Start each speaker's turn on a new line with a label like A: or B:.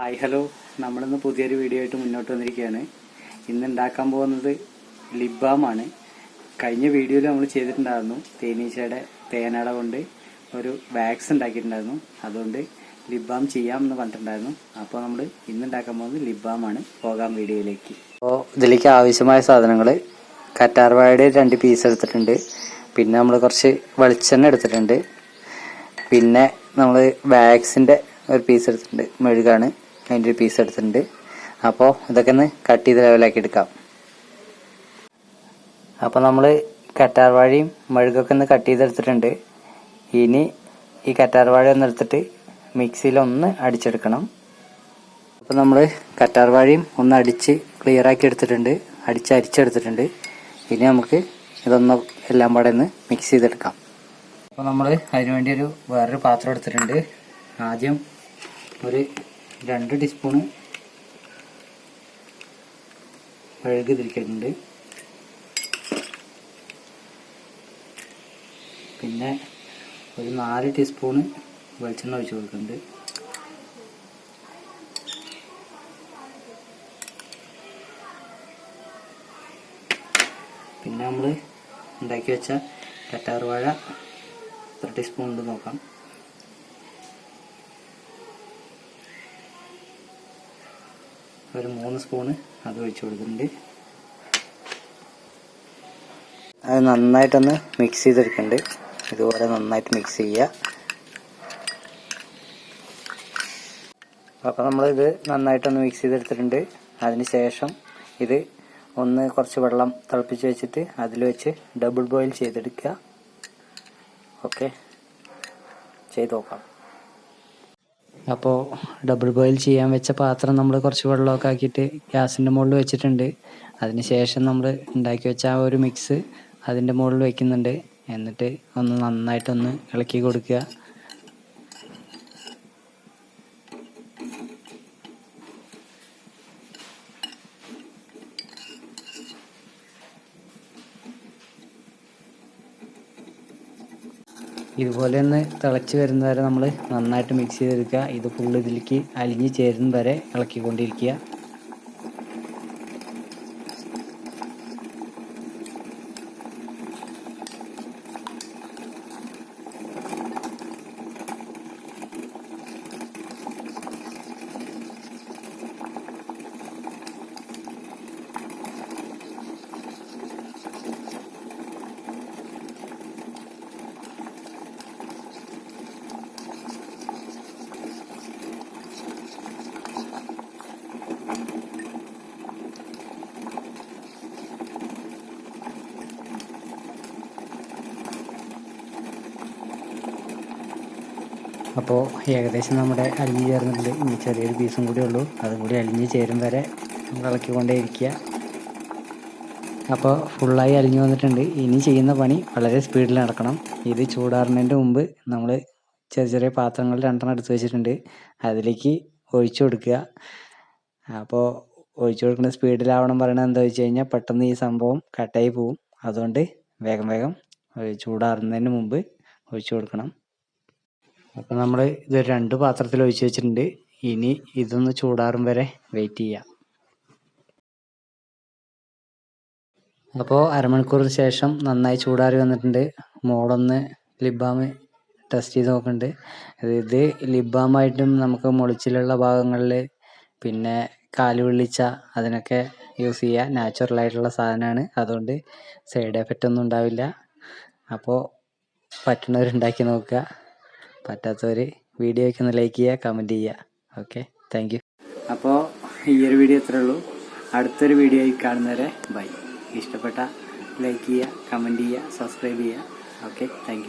A: Hi hello. നമ്മളിന്ന് പുതിയൊരു video ആയിട്ട് മുന്നോട്ട് വന്നിരിക്കുകയാണ്. ഇന്ന് ഉണ്ടാക്കാൻ പോകുന്നത് ലിബാമാണ് കഴിഞ്ഞ വീഡിയോയിൽ നമ്മൾ ചെയ്തിട്ടുണ്ടായിരുന്നു. തേനീച്ചയുടെ തേനട കൊണ്ട് ഒരു വാക്സ് ഉണ്ടാക്കിയിട്ടുണ്ടായിരുന്നു. അതുകൊണ്ട് ലിബാം ചെയ്യാം എന്ന് പറഞ്ഞിട്ടുണ്ടായിരുന്നു. അപ്പോൾ നമ്മൾ ഇന്ന് ഉണ്ടാക്കാൻ പോകുന്നത് ലിബാമാണ് പോകാം വീഡിയോയിലേക്ക്. അപ്പോൾ ഇതിലേക്ക് ആവശ്യമായ സാധനങ്ങൾ കറ്റാർവാഴയുടെ രണ്ട് പീസ് എടുത്തിട്ടുണ്ട്. പിന്നെ നമ്മൾ കുറച്ച് വെളിച്ചെണ്ണ എടുത്തിട്ടുണ്ട്. പിന്നെ നമ്മൾ വാക്സിന്റെ ഒരു പീസ് എടുത്തിട്ടുണ്ട്. മെഴുകാണ്. അതിന്റെ ഒരു പീസ് എടുത്തിട്ടുണ്ട്. അപ്പോൾ ഇതൊക്കെ ഒന്ന് കട്ട് ചെയ്ത് ലെവലാക്കി എടുക്കാം. അപ്പോൾ നമ്മൾ കറ്റാർവാഴയും മെഴുകൊക്കെ ഒന്ന് കട്ട് ചെയ്തെടുത്തിട്ടുണ്ട് ഇനി ഈ കറ്റാർവാഴ ഒന്ന് എടുത്തിട്ട് മിക്സിയിൽ ഒന്ന് അടിച്ചെടുക്കണം. അപ്പോൾ നമ്മൾ കറ്റാർവാഴയും ഒന്ന് അടിച്ച് ക്ലിയർ ആക്കി എടുത്തിട്ടുണ്ട്. അടിച്ച് അരിച്ചെടുത്തിട്ടുണ്ട്. ഇനി നമുക്ക് ഇതൊന്ന് എല്ലാം പാടെ ഒന്ന് മിക്സ് ചെയ്തെടുക്കാം. അപ്പോൾ നമ്മൾ അതിനുവേണ്ടി ഒരു വേറൊരു പാത്രം എടുത്തിട്ടുണ്ട്. ആദ്യം ഒരു രണ്ട് ടീസ്പൂണ് കഴുകി തിരിക്കുന്നുണ്ട് പിന്നെ ഒരു നാല് ടീസ്പൂണ് വെളിച്ചെണ്ണ ഒഴിച്ച് കൊടുക്കുന്നുണ്ട്. പിന്നെ നമ്മൾ ഉണ്ടാക്കി വെച്ച കറ്റാർവാഴ എത്ര ടീസ്പൂൺ ഉണ്ട് നോക്കാം. ഒരു മൂന്ന് സ്പൂണ് അത് ഒഴിച്ചു കൊടുക്കുന്നുണ്ട്. അത് നന്നായിട്ടൊന്ന് മിക്സ് ചെയ്തെടുക്കുന്നുണ്ട്. ഇതുപോലെ നന്നായിട്ട് മിക്സ് ചെയ്യുക. അപ്പോൾ നമ്മളിത് നന്നായിട്ടൊന്ന് മിക്സ് ചെയ്തെടുത്തിട്ടുണ്ട്. അതിന് ശേഷം ഇത് ഒന്ന് കുറച്ച് വെള്ളം തിളപ്പിച്ച് വെച്ചിട്ട് അതിൽ വെച്ച് ഡബിൾ ബോയിൽ ചെയ്തെടുക്കുക. ഓക്കെ ചെയ്ത് നോക്കാം. അപ്പോൾ ഡബിൾ ബോയിൽ ചെയ്യാൻ വെച്ച പാത്രം നമ്മൾ കുറച്ച് വെള്ളമൊക്കെ ആക്കിയിട്ട് ഗ്യാസിന്റെ മുകളിൽ വെച്ചിട്ടുണ്ട്. അതിന് ശേഷം നമ്മൾ ഉണ്ടാക്കി വെച്ച ആ ഒരു മിക്സ് അതിന്റെ മുകളിൽ വെക്കുന്നുണ്ട്. എന്നിട്ട് ഒന്ന് നന്നായിട്ടൊന്ന് ഇളക്കി കൊടുക്കുക. ഇതുപോലെ ഒന്ന് തിളച്ച് വരുന്ന വരെ നമ്മൾ നന്നായിട്ട് മിക്സ് ചെയ്തെടുക്കുക. ഇത് ഫുള്ള് ഇതിലേക്ക് അലിഞ്ഞ് ചേരുന്ന വരെ ഇളക്കിക്കൊണ്ടിരിക്കുക. അപ്പോൾ ഏകദേശം നമ്മുടെ അലിഞ്ഞ് ചേർന്നിട്ടുണ്ട്. ഇനി ചെറിയൊരു പീസും കൂടി ഉള്ളൂ. അതും കൂടി അലിഞ്ഞ് ചേരും വരെ നമ്മൾ ഇളക്കിക്കൊണ്ടേ ഇരിക്കുക അപ്പോൾ ഫുള്ളായി അലിഞ്ഞു വന്നിട്ടുണ്ട്. ഇനി ചെയ്യുന്ന പണി വളരെ സ്പീഡിൽ നടക്കണം. ഇത് ചൂടാറുന്നതിന്റെ മുമ്പ് നമ്മൾ ചെറിയ ചെറിയ പാത്രങ്ങൾ രണ്ടെണ്ണം എടുത്ത് വെച്ചിട്ടുണ്ട്. അതിലേക്ക് ഒഴിച്ചു കൊടുക്കുക. അപ്പോൾ ഒഴിച്ചു കൊടുക്കുന്ന സ്പീഡിലാവണം പറയണത് എന്താ വെച്ച് കഴിഞ്ഞാൽ പെട്ടെന്ന് ഈ സംഭവം കട്ടായി പോവും. അതുകൊണ്ട് വേഗം വേഗം ചൂടാറുന്നതിന് മുമ്പ് ഒഴിച്ചു കൊടുക്കണം. അപ്പോൾ നമ്മൾ ഇത് രണ്ട് പാത്രത്തിൽ ഒഴിച്ച് വെച്ചിട്ടുണ്ട്. ഇനി ഇതൊന്ന് ചൂടാറും വരെ വെയിറ്റ് ചെയ്യാം. അപ്പോൾ അരമണിക്കൂറിന് ശേഷം നന്നായി ചൂടാറി വന്നിട്ടുണ്ട്. മോളൊന്ന് ലിബാം ടെസ്റ്റ് ചെയ്ത് നോക്കുന്നുണ്ട് ഇത് ലിബാമായിട്ടും നമുക്ക് മുളിച്ചിലുള്ള ഭാഗങ്ങളിൽ പിന്നെ കാൽ വിളിച്ച അതിനൊക്കെ യൂസ് ചെയ്യുക നാച്ചുറൽ ആയിട്ടുള്ള സാധനമാണ് അതുകൊണ്ട് സൈഡ് എഫക്റ്റ് ഒന്നും ഉണ്ടാവില്ല. അപ്പോൾ പറ്റുന്നവരുണ്ടാക്കി നോക്കുക. പറ്റാത്തവർ വീഡിയോയ്ക്ക് ഒന്ന് ലൈക്ക് ചെയ്യുക കമന്റ് ചെയ്യുക. ഓക്കെ താങ്ക് യു അപ്പോൾ ഈ ഒരു വീഡിയോ ഇത്രേ ഉള്ളൂ. അടുത്തൊരു വീഡിയോയിൽ കാണുന്നവരെ ബൈ ഇഷ്ടപ്പെട്ട ലൈക്ക് ചെയ്യുക കമന്റ് ചെയ്യുക സബ്സ്ക്രൈബ് ചെയ്യുക. Okay thank